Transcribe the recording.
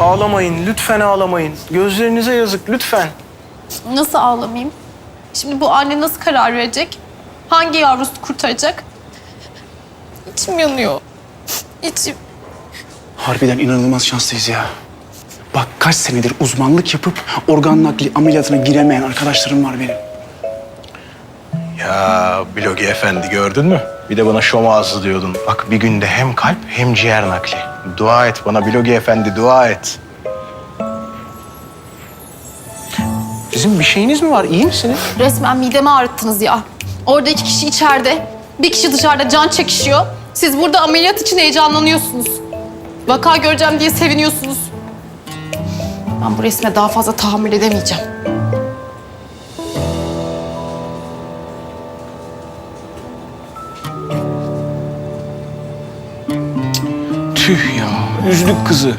Ağlamayın, lütfen ağlamayın. Gözlerinize yazık, lütfen. Nasıl ağlamayayım? Şimdi bu anne nasıl karar verecek? Hangi yavrusu kurtaracak? İçim yanıyor. İçim. Harbiden inanılmaz şanslıyız ya. Bak kaç senedir uzmanlık yapıp organ nakli ameliyatına giremeyen arkadaşlarım var benim. Ya Blogi efendi gördün mü? Bir de bana şom ağzı diyordun. Bak bir günde hem kalp hem ciğer nakli. Dua et bana Blogi efendi, dua et. Sizin bir şeyiniz mi var? İyi misiniz? Resmen midemi ağrıttınız ya. Orada iki kişi içeride, bir kişi dışarıda can çekişiyor. Siz burada ameliyat için heyecanlanıyorsunuz. Vaka göreceğim diye seviniyorsunuz. Ben bu resme daha fazla tahammül edemeyeceğim. Tüh ya, üzdük kızı.